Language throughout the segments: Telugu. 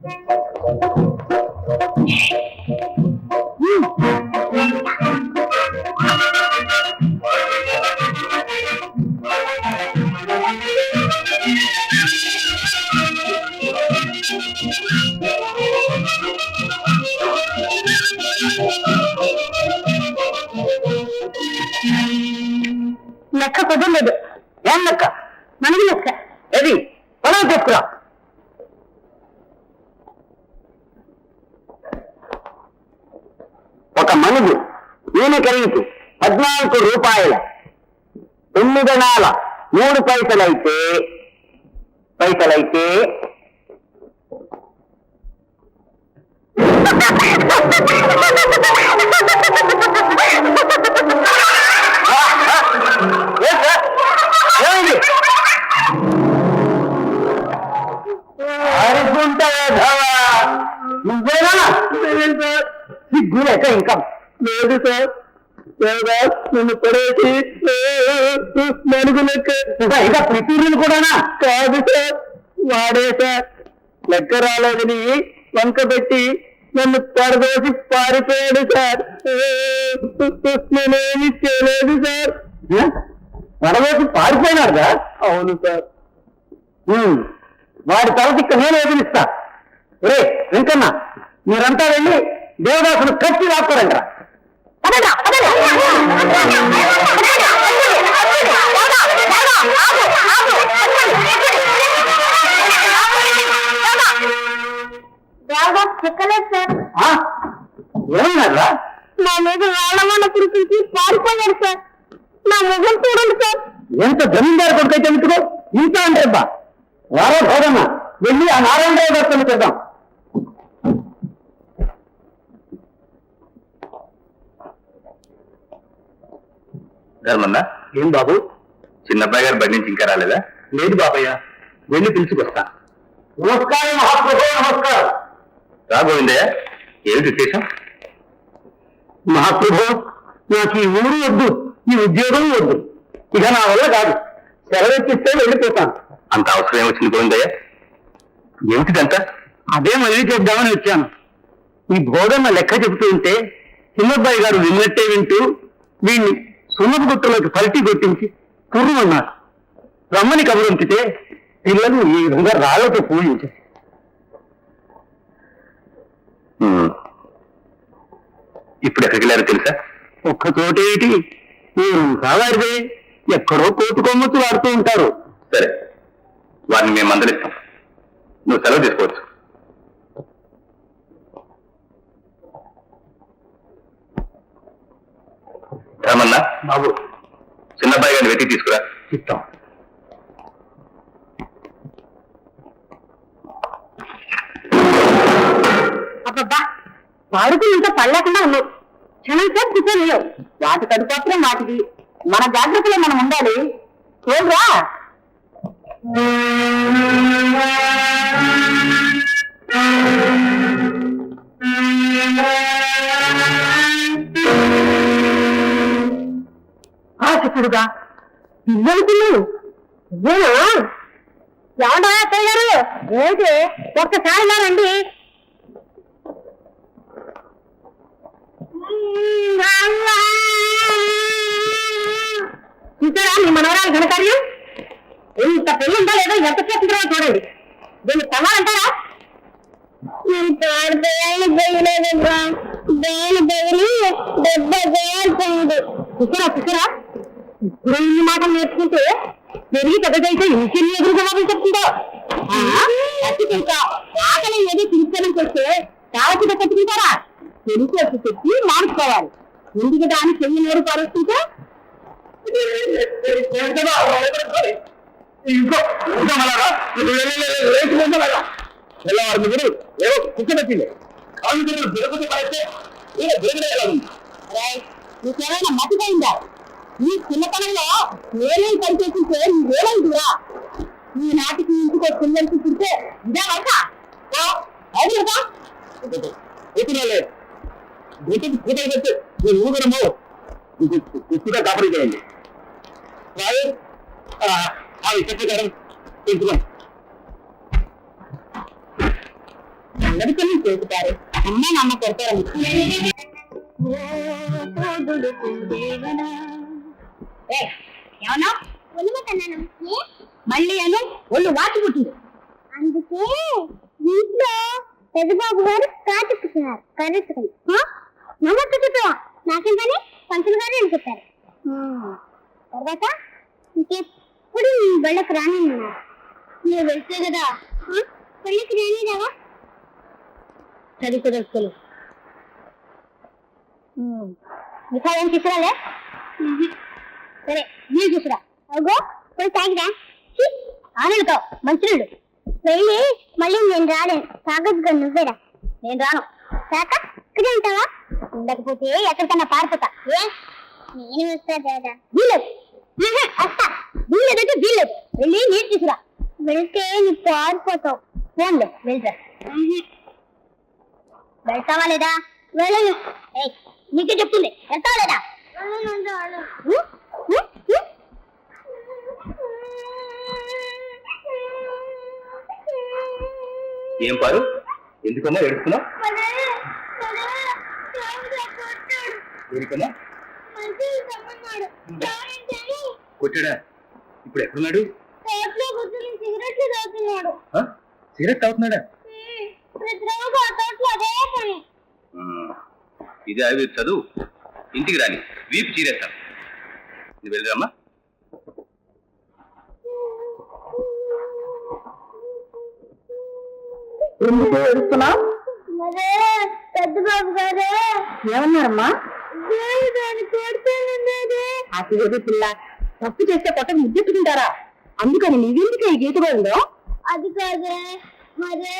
Thank you. ఒక మనుగు ఈయన ఖరీదు పద్నాలుగు రూపాయల తొమ్మిది నాల మూడు పైసలైతే పైసలైతే ఏ సార్? నువ్వేనా? సిగ్గు లేక ఇంకా లేదు సార్. లేదా నన్ను పడేసి నలుగు లెక్క. ఇంకా ప్రిపేర్లు కూడానా? కాదు సార్. వాడే సార్. లెక్క రాలేదని వంక పెట్టి నన్ను పడదోసి పారిపోయాడు సార్. నేనేమి చేయలేదు సార్. పడదోసి పారిపోయినాడు సార్ అవును సార్. వాడి తలదిక్క నేను వదిలిస్తా రే వెంకన్న మీరంతా వెళ్ళి దేవదాసును కట్టి లాక్కోరండి చిక్కలేదు సార్. ఏమన్నారా నా మీద వాళ్ళమన్న కురిపించి పారిపోయాడు సార్. నా ముఖం చూడండి సార్. ఎంత జమీందారు కొడుకైతే ఎందుకు? ఇంత అంటే వారో భోగమ్మ వెళ్ళి ఆ నారాయణరావు దర్శనం చేద్దాం. ధర్మన్న? ఏం బాబు? చిన్నబ్బాయి గారు బడి నుంచి ఇంకా రాలేదా? లేదు బాబయ్య వెళ్ళి పిలుచుకొస్తా. నమస్కారం మహాప్రభు నమస్కారం. రా గోవిందయ్య ఏమిటి విశేషం? మహాప్రభు నాకు ఈ ఊరు వద్దు ఈ ఉద్యోగం వద్దు. ఇక నా వల్ల కాదు. సెలవెక్కిస్తే వెళ్ళిపోతాను. అంత అవసరం ఏమొచ్చింది గోవిందయ్య? ఏమిటిదంతా? అదే మళ్ళీ చెప్దామని వచ్చాను. ఈ బోధన లెక్క చెబుతూ ఉంటే చిన్నబ్బాయి గారు విన్నట్టే వింటూ వీణ్ణి సున్నపు గుట్టలోకి పల్టీ కొట్టించి కుర్రమన్నారు. రమ్మని కబురంపితే పిల్లలు ఈ విధంగా రాళ్ళతో పూజించారు. ఇప్పుడు ఎక్కడికి తెలుసా? ఒక్క చోటేటి కావారిదే ఎక్కడో కోటు కొమ్మచ్చు వాడుతూ ఉంటారు. సరే వారిని మేము మందలిస్తాం. నువ్వు సెలవు తీసుకోవచ్చు. ధర్మన్న బాబు. చిన్నబ్బాయి గారిని వెతికి తీసుకురా. చిత్తం అబ్బబ్బా వాడుకు ఇంకా పడలేకుండా ఉన్నావు. క్షణం సేపు కూర్చోలేవు. వాటి కడుపాత్రం వాటికి మన జాగ్రత్తలో మనం ఉండాలి. చూడరా ఆశకుడుగా పిల్లలు పిల్లలు ఇదేనా ఏమంటా అత్తయ్య గారు? ఏంటి ఒక్కసారి రండి. చూసారా మీ మనవరాలు ఘనకార్యం? ఇంత పెళ్ళుందా లేదా ఎంత చేస్తుందో చూడండి. దీన్ని చేయాల్సింది చూసారా చూసారా? ఇప్పుడు ఇన్ని మాటలు నేర్చుకుంటే పెరిగి పెద్దదైతే ఇంకెన్ని ఎదురు జవాబులు చెప్తుందో ఆకలి ఏదో తిరిగి వస్తే కావచ్చి కట్టుకుంటారా తెలుగు వచ్చి చెప్పి మార్చుకోవాలి ఎందుకు దాన్ని చెయ్యి నోరు పరుస్తుంటే ఇంకో ఇంకా మళ్ళా లేచిపోతున్నారా తెల్లవారు ముగ్గురు ఏవో కుక్కనొచ్చింది కాళ్ళు తిరుగుడు బిరపతి పడితే ఈయన బిరగలేదు మతిపోయిందా నీ చిన్నతనంలో నేనే పని చేస్తుంటే నువ్వేమైందిరా ఈ నాటికి ఇంటికి పిల్లలకి పుడితే ఇదే వర్క పెట్టి నేను ఊగడము కాపరీ చేయండి. చేసుకుంటారు. అమ్మ నాన్న కొడతారు. ఏమన్నా? మళ్ళీ అను ఒళ్ళు వాచి పుట్టింది అందుకే ఇంట్లో పెద్దబాబు గారు కాచుకున్నారు కరెక్టుకుని నమ్మక చెప్పావా నాకేం పని? పంతులు గారు అని చెప్పారు. తర్వాత ఇంకెప్పుడు నీ బళ్ళకి రాని నువ్వు వెళ్తే కదా? పెళ్ళికి రాని రావా చదువు కుదరస్తులు మిఠాయి ఏం తీసుకురాలే? సరే నీళ్ళు తీసుకురా అగో పోయి తాగిరా. ఆనందతో మంచినీళ్ళు. వెళ్ళి మళ్ళీ నేను రాలేను. తాగొద్దుగా నువ్వేరా? నేను రాను. కాక ఇక్కడే ఉంటావా? ఉండకపోతే ఎక్కడికన్నా పారిపోతా. ఏ? నేను వస్తా దాదా. వీలేదు ఆహా, వస్తా. వీలేదంటే వీలేదు వెళ్ళి నీళ్ళు తీసుకురా. వెళ్తే నువ్వు పారిపోతావు. ఫోన్లే వెళ్ళరా. వెళ్తావా లేదా? వెళ్ళను. నీకే చెప్తుంది. వెళ్తావా లేదా? ఏం పారు? ఎందుకన్నా ఏడుస్తున్నావు? ఎందుకన్నా కొట్టాడా? ఇప్పుడు ఎక్కడున్నాడు? సిగరెట్ తాగుతున్నాడా? ఇది అవి చదువు. ఇంటికి రాని. వీపు చీరేస్తాను నువ్వు వెళ్దామా పెద్ద బాబు గారు. ఏమన్నారమ్మా? అసలు పిల్ల తప్పు చేస్తే కొట్ట ముద్దెట్టుకుంటారా అందుకని నీవెందుకు ఈ గీత పోయిందో అది కాదే మరే.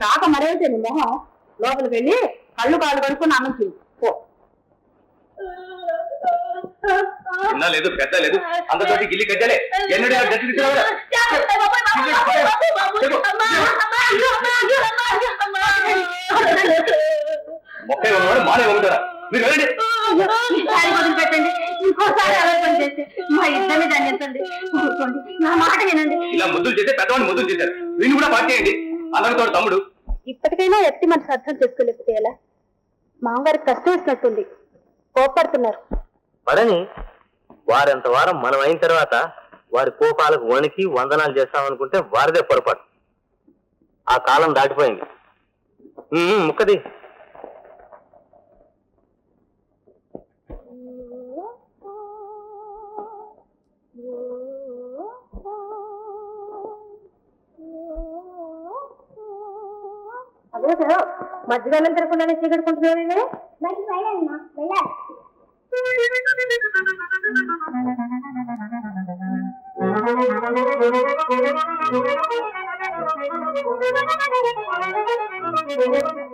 కాక మరైతే నీ మొహం? లోపలికి వెళ్ళి కళ్ళు కాళ్ళు కడుక్కొని అన్నం పో. చిన్న లేదు పెద్ద లేదు. అందరితోటి గిల్లి కట్టాలే. ఎన్నడే ఆ గట్టి? మొక్క ఉన్నవాడు మానే ఉంటారా మీరు వెళ్ళండి. ఈసారి వదిలిపెట్టండి ఇంకోసారి అలా పని చేస్తే మా ఇద్దరిని దండించండి ఊరుకోండి. నా మాట వినండి. ఇలా ముద్దులు చేస్తే పెద్దవాడిని ముద్దులు చేశారు. వీళ్ళు కూడా పార్టీ చేయండి. అందరితో తమ్ముడు. ఇప్పటికైనా ఎత్తి మనసు అర్థం చేసుకోలేకపోతే ఎలా? మామగారికి కష్టం వచ్చినట్టుంది కోపడుతున్నారు పడని వారంత వారం మనం అయిన తర్వాత వారి కోపాలకు వణికి వందనాలు చేస్తామనుకుంటే వారిదే పొరపాటు. ఆ కాలం దాటిపోయింది. ముక్కది. మధ్యకాలం తిరగకుండానే వెళ్ళాలమ్మా వెళ్ళాలి.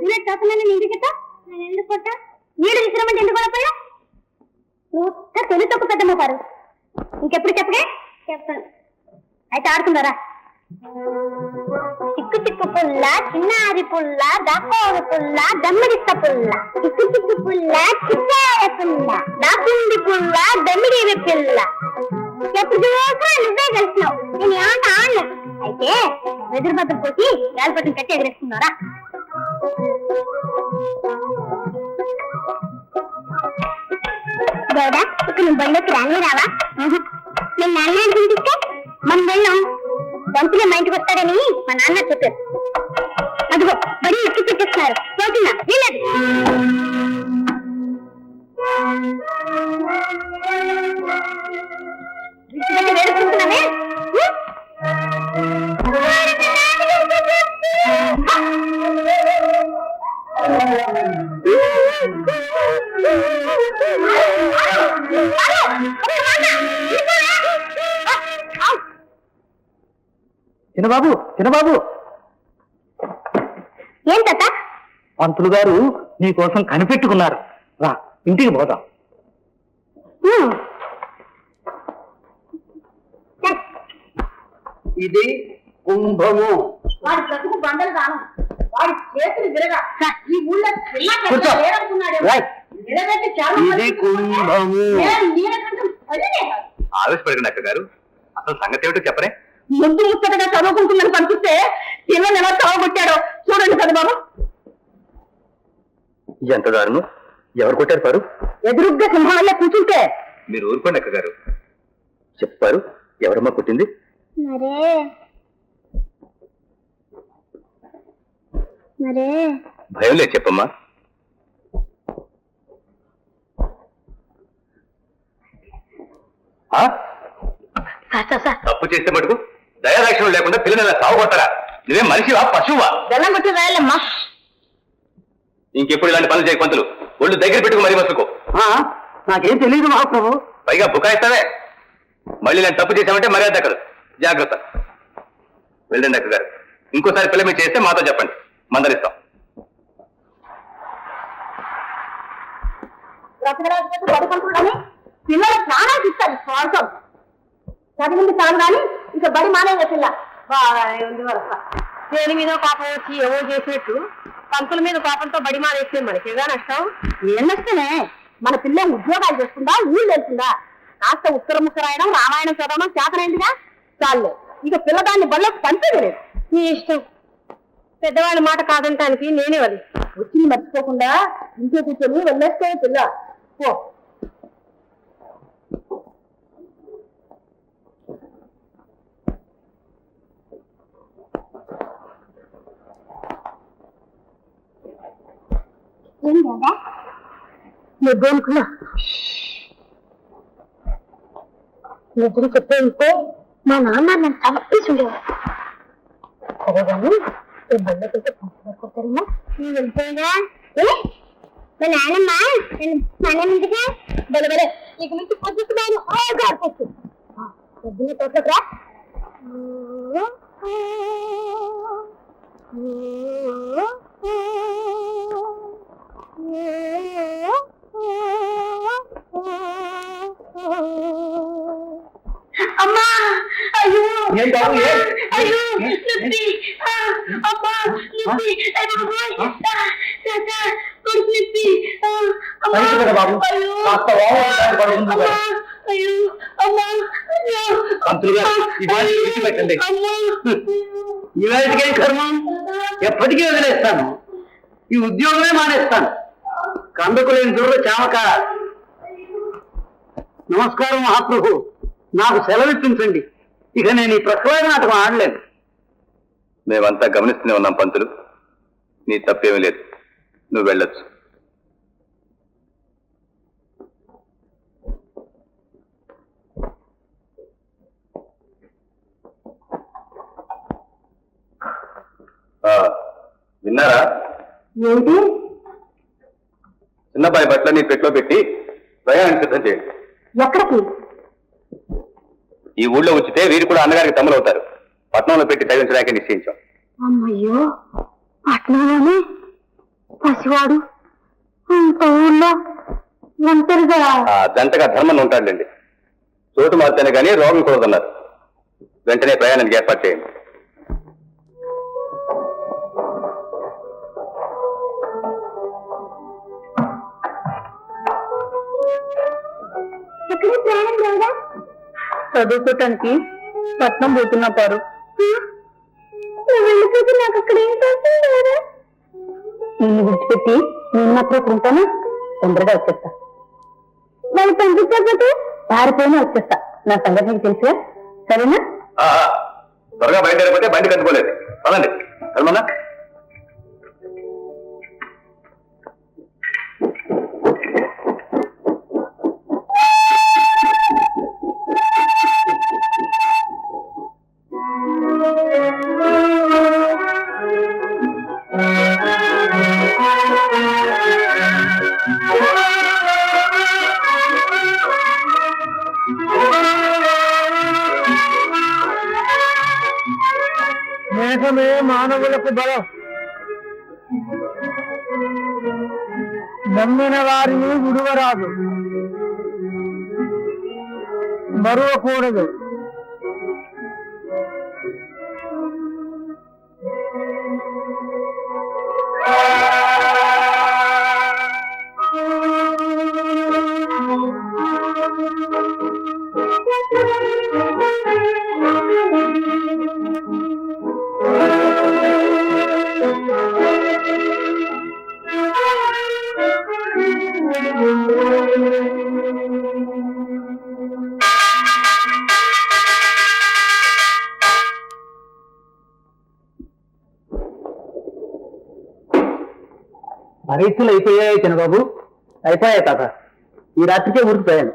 నేను కాకుండా ఇంటికి నేను ఎందుకు కొట్టా? నీళ్ళు ఎందుకు కొడపోయా తొలి తప్పు పెద్దమ్మ పారు ఇంకెప్పుడు చెప్పగే చెప్తాను. అయితే ఆడుకుందారా? చిక్కు చిక్కు పుల్ల చిన్నారి పుల్ల దాకోడు పుల్ల దమ్మిడిస్త పుల్ల. చిక్కు చిక్కు పుల్ల చిన్నార పుల్ల దాకుండి పుల్ల దమ్మిడి పిల్ల. ఎప్పుడు చూసినా నువ్వే గెలిచినావు. నేను ఆట ఆడను. అయితే వెదురు బద్దలు పోసి గాలిపట్టం కట్టి ఎగరేస్తున్నారా గౌడా ఇక నువ్వు బండికి రాని రావా? నేను నాన్న తింటే మనం వెళ్ళాం. బంతులే మా ఇంటికి వస్తాడని మా నాన్న చెప్పారు. అదిగో బడి ఎక్కి పెట్టేస్తున్నారు. పోతున్నా వీలేదు చిన్నబాబు చిన్నబాబు. ఏం తాత? పంతులు గారు నీ కోసం కనిపెట్టుకున్నారు. రా ఇంటికి పోదాం. ఇది కుంభము. వాడి బ్రతుకు బండలు దానం. వాడి చేతులు విరగా. ఈ ఊళ్ళో పిల్ల పెద్ద కూర్చో. లేదనుకున్నాడు రాయ్. నిలబెట్టి చాలా ఇది మంది కుంభము. నేను నీలకంఠం అదే కాదు. ఆవేశపడకండి అక్క గారు అసలు సంగతి ఏమిటో చెప్పరే. ముందు ముచ్చటగా చదువుకుంటుందని కనిపిస్తే పిల్లలు ఎలా చదవగొట్టాడో చూడండి కదా బాబు ఎంత దారుణం. ఎవరు కొట్టారు పారు? ఎదురుగ్గా సింహం వల్ల కూర్చుంటే. మీరు ఊరుకోండి అక్క గారు చెప్పారు. ఎవరమ్మా కొట్టింది? మరే. మరే. భయం లేదు చెప్పమ్మా. ఆ? తప్పు చేస్తే మటుకు దయాదాక్షణం లేకుండా పిల్లలు సాగు కొట్టరా నువ్వేం మనిషివా పశువా? బెల్లం కొట్టి రాయాలమ్మా. ఇంకెప్పుడు ఇలాంటి పనులు చేయ పంతులు. ఒళ్ళు దగ్గర పెట్టుకు మరీ మసుకు ఆ, నాకేం తెలియదు మహాప్రభు. పైగా బుకాయిస్తావే. మళ్ళీ ఇలాంటి తప్పు చేసామంటే మర్యాద దక్కదు. జాగ్రత్త. వెళ్ళండి అక్క గారు ఇంకోసారి పిల్ల మీరు చేస్తే మాతో చెప్పండి. బతుకుంటుందని పిల్లలు ప్రాణాలు ఇస్తారు స్వార్థం. చదివింది చాలు కానీ ఇక బడి మానేయ పిల్ల బాగా ఉంది వరస దేని మీద పాపం వచ్చి ఏవో చేసినట్టు పంతుల మీద పాపంతో బడి మానేస్తే మనకేగా నష్టం? ఏం నష్టమే? మన పిల్ల ఉద్యోగాలు చేస్తుందా ఊళ్ళు వెళ్తుందా? కాస్త ఉత్తర ముక్క రాయడం రామాయణం చదవడం చేతనైందిగా? చాలే. ఇక పిల్లదాన్ని బళ్ళకు పంపేది నీ ఇష్టం. పెద్దవాళ్ళ మాట కాదంటానికి నేనే అది వచ్చింది మర్చిపోకుండా ఇంట్లో కూర్చొని వెళ్ళేస్తే పిల్ల. పో. ఏం కదా నిజానుకున్నా నిజం చెప్పే ఉంటే మా నాన్న నన్ను చంపేసి ఉండేవారు సరే కానీ ఈ బండకైతే కొడతారమ్మా నేను వెళ్ళిపోయినా ఏ? మా నాన్నమ్మ నన్ను మనమిందుగా బలే బలే ఇక నుంచి పొద్దుకు నేను ఆగా ఆడుకోవచ్చు పొద్దున్న తోటకు రా అమ్మా అయ్యో ఏం బాబు, ఏం? అయ్యో ఆ, అమ్మా నొప్పి అయ్య తాత, కొడుకు నొప్పి అమ్మా. బాబు. అయ్యో. కాస్త వామనకాయ పడుతుంది అమ్మా. కదా. అయ్యో అమ్మా అయ్యో. పంతులు గారు, ఇవాళ విడిచిపెట్టండి. అమ్మా. ఇవాళకేం కర్మం ఎప్పటికీ వదిలేస్తాను ఈ ఉద్యోగమే మానేస్తాను కందకు లేని దూర చామక నమస్కారం మహాప్రభు. నాకు సెలవిప్పించండి ఇక నేను ఈ ప్రక్రియ నాటకం ఆడలేను. మేమంతా గమనిస్తూనే ఉన్నాం పంతులు. నీ తప్పేమీ లేదు. నువ్వు వెళ్ళొచ్చు. ఆ, విన్నారా? ఏంటి? చిన్నబ్బాయి బట్టలన్నీ పెట్లో పెట్టి ప్రయాణం సిద్ధం చేయండి. ఎక్కడికి? ఈ ఊళ్ళో ఉంచితే వీరు కూడా అన్నగారికి తమ్ములు అవుతారు పట్నంలో పెట్టి తగ్గించడానికి నిశ్చయించాం. అమ్మయ్యో పట్నంలోనే? పసివాడు అంత ఊళ్ళో ఒంటరిగా? ఆ జంటగా ధర్మం ఉంటాడులేండి. చోటు మారితేనే కానీ రోగం కూడదన్నారు వెంటనే ప్రయాణానికి ఏర్పాటు చేయండి. ప్రయాణం లేదా చదువుకోటానికి పట్నం పోతున్నా పారు. వెళ్ళిపోతే నాకు అక్కడ ఏం చేస్తుంటారా నిన్ను విడిచిపెట్టి నేను మాత్రం ఉంటాను? తొందరగా వచ్చేస్తా. వాళ్ళు పంపించకపోతే పారిపోయినా వచ్చేస్తా. నా సంగతి నీకు తెలుసుగా? సరేనా? త్వరగా బయలుదేరిపోతే బండి కట్టుకోలేదు. పదండి. ధర్మన్నా ಬಾಗಿಲಕ್ಕೆ ಬರೋ ನಂಬಿನ ವಾರಿಯೂ ಬಿಡುವರಾದು ಬರುವ ಕೂಡದು పరీక్షలు అయిపోయాయి చిన్నబాబు. అయిపోయాయి తాత. ఈ రాత్రికే ఊరికిపోయాను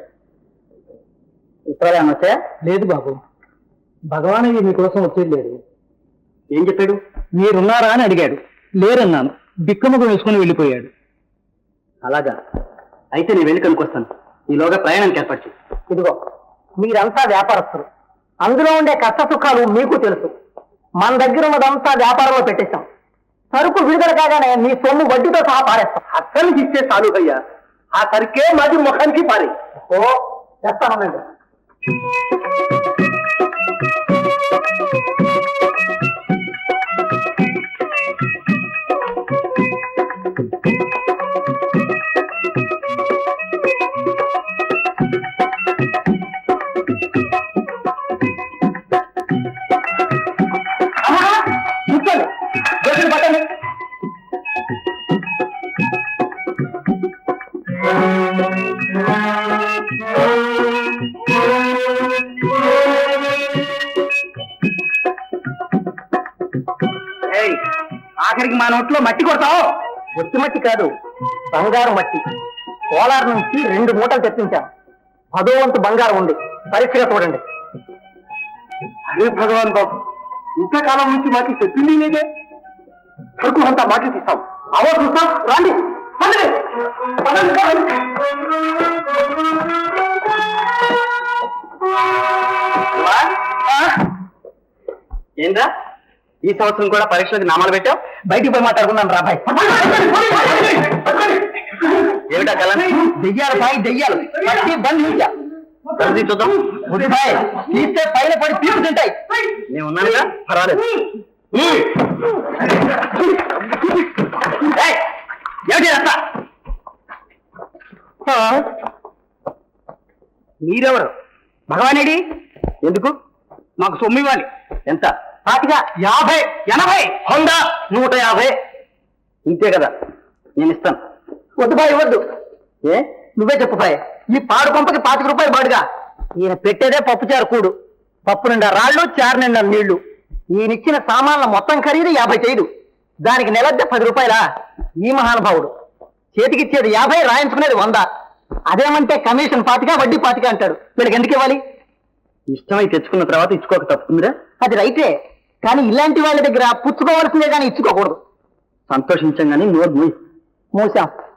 ఉత్తరాలు వచ్చాయా? లేదు బాబు. భగవాన్ మీకోసం వచ్చేది లేదు. ఏం చెప్పాడు? మీరున్నారా అని అడిగాడు. లేరన్నాను. బిక్కముఖం వేసుకుని వెళ్ళిపోయాడు. అలాగా. అయితే నేను వెళ్ళి కనుకొస్తాను ఈలోగా ప్రయాణానికి ఏర్పాటు చేయి. ఇదిగో మీరంతా వ్యాపారస్తులు. అందులో ఉండే కష్ట సుఖాలు మీకు తెలుసు. మన దగ్గర ఉన్నదంతా వ్యాపారంలో పెట్టేశాం. సరుకు విడుదల కాగానే మీ సొమ్ము వడ్డీతో సహా పారేస్తాం. అక్కడికి ఇస్తే చాలు అయ్యా ఆ సరికే మాది ముఖానికి పారే. ఓ చేస్తానండి ఆఖరికి మా నోట్లో మట్టి కొడతావు? ఒత్తి మట్టి కాదు బంగారు మట్టి. కోలార్ నుంచి రెండు మూటలు తెప్పించాం. పదో వంతు బంగారం ఉంది. పరీక్షగా చూడండి. అదే భగవాన్ బాబు ఇంతకాలం నుంచి మాకు చెప్పింది లేదే సరుకు అంతా మాకి తీస్తాం. అవో చూస్తాం రండి. పదండి. పదండి, ఏంద్రా ఈ సంవత్సరం కూడా పరీక్షలకు నామాలు పెట్టావు? బయటికి పోయి మాట్లాడుకుందాం రా భాయ్ ఏమిటా కల దెయ్యాలు భాయ్ దెయ్యాలు. పట్టి చూద్దాం. బుద్ధి తీస్తే పైన పడి పీపు తింటాయి నేను ఉన్నానుగా పర్వాలేదు. ఏమిటి మీరెవరు? భగవానేడి? ఎందుకు? మాకు సొమ్ము ఇవ్వాలి. ఎంత? పాతిగా యాభై ఎనభై వంద నూట యాభై. ఇంతే కదా. నేను ఇస్తాను. వద్దు బాయ్ వద్దు. ఏ? నువ్వే చెప్పు బాయ్. ఈ పాడు పంపకి పాతిక రూపాయలు బాడుగా. ఈయన పెట్టేదే పప్పుచారు కూడు. పప్పు నిండా రాళ్ళు చారు నిండా నీళ్ళు. ఈయనిచ్చిన సామాన్ల మొత్తం ఖరీదు యాభై చేయదు దానికి నెలద్దె పది రూపాయలా? ఈ మహానుభావుడు. చేతికిచ్చేది యాభై రాయించుకునేది వంద. అదేమంటే కమిషన్ పాతిక వడ్డీ పాతిక అంటాడు. వీళ్ళకి ఎందుకు ఇవ్వాలి? ఇష్టమై తెచ్చుకున్న తర్వాత ఇచ్చుకోక తప్పుతుందిరా. అది రైటే. కానీ ఇలాంటి వాళ్ళ దగ్గర పుచ్చుకోవాల్సిందే కానీ ఇచ్చుకోకూడదు. సంతోషించంగానే నోరు మూయి. మూసాం.